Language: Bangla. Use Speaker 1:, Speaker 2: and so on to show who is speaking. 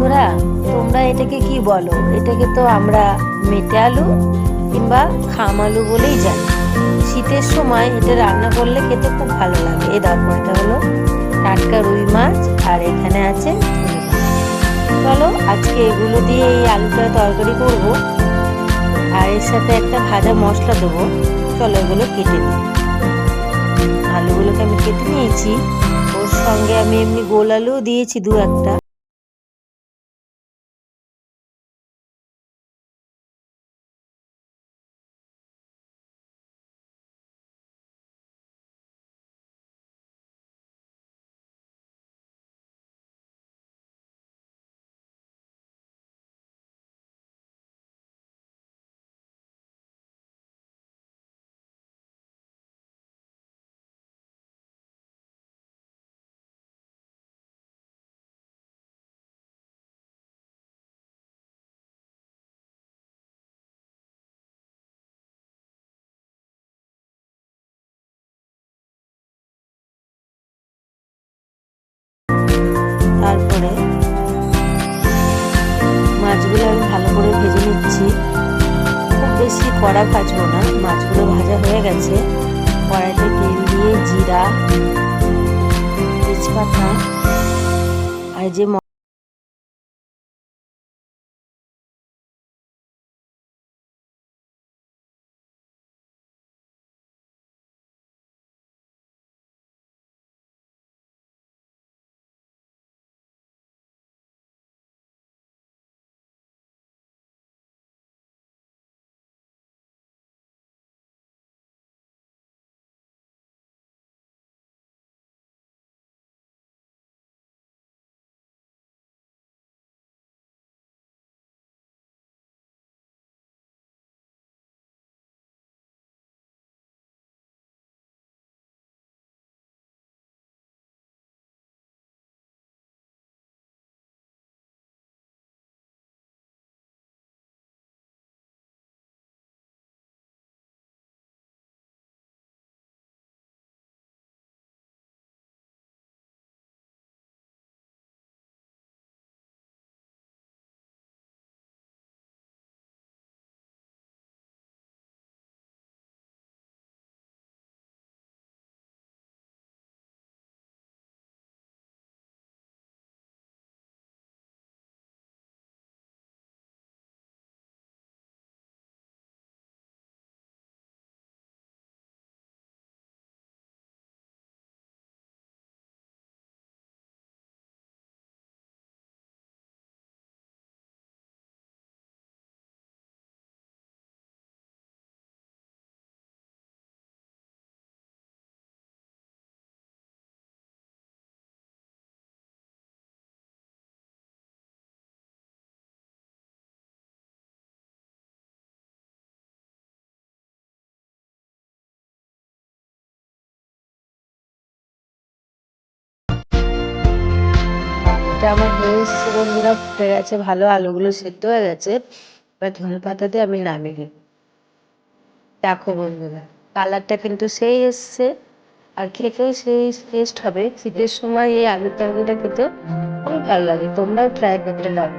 Speaker 1: বন্ধুরা, তোমরা এটাকে কি বলো? এটাকে তো আমরা মেটে আলু কিংবা খাম আলু বলেই জানি। শীতের সময় এটা রান্না করলে খেতে খুব ভালো লাগে। এই দরকারটা হলো টাটকা রুই মাছ, আর এখানে আছে চলো, আজকে এগুলো দিয়ে এই আলুটা তরকারি করব। আর এর সাথে একটা ভাজা মশলা দেবো। চলো, এগুলো কেটে নিই। আলুগুলোকে আমি কেটে নিয়েছি। ওর সঙ্গে আমি এমনি গোল আলুও দিয়েছি দু একটা। মাছগুলো আমি ভালো করে ভেজে নিচ্ছি। খুব বেশি কড়া ভাজবো না, মাছগুলো ভাজা হয়ে গেছে। কড়াইতে তেল দিয়ে জিরা, তেজপাতা, আর যে এটা আমার হয়ে বন্ধুরা ফুটে গেছে, ভালো আলুগুলো সেদ্ধ হয়ে গেছে। এবার ধনে পাতা দিয়ে আমি নামিয়ে দেখো বন্ধুরা, কালারটা কিন্তু সেই এসছে। আর খেতেও সেই টেস্ট হবে। শীতের সময় এই আলুর তরকারিটা খেতে খুব ভালো লাগে। তোমরাও ট্রাই করতে পারো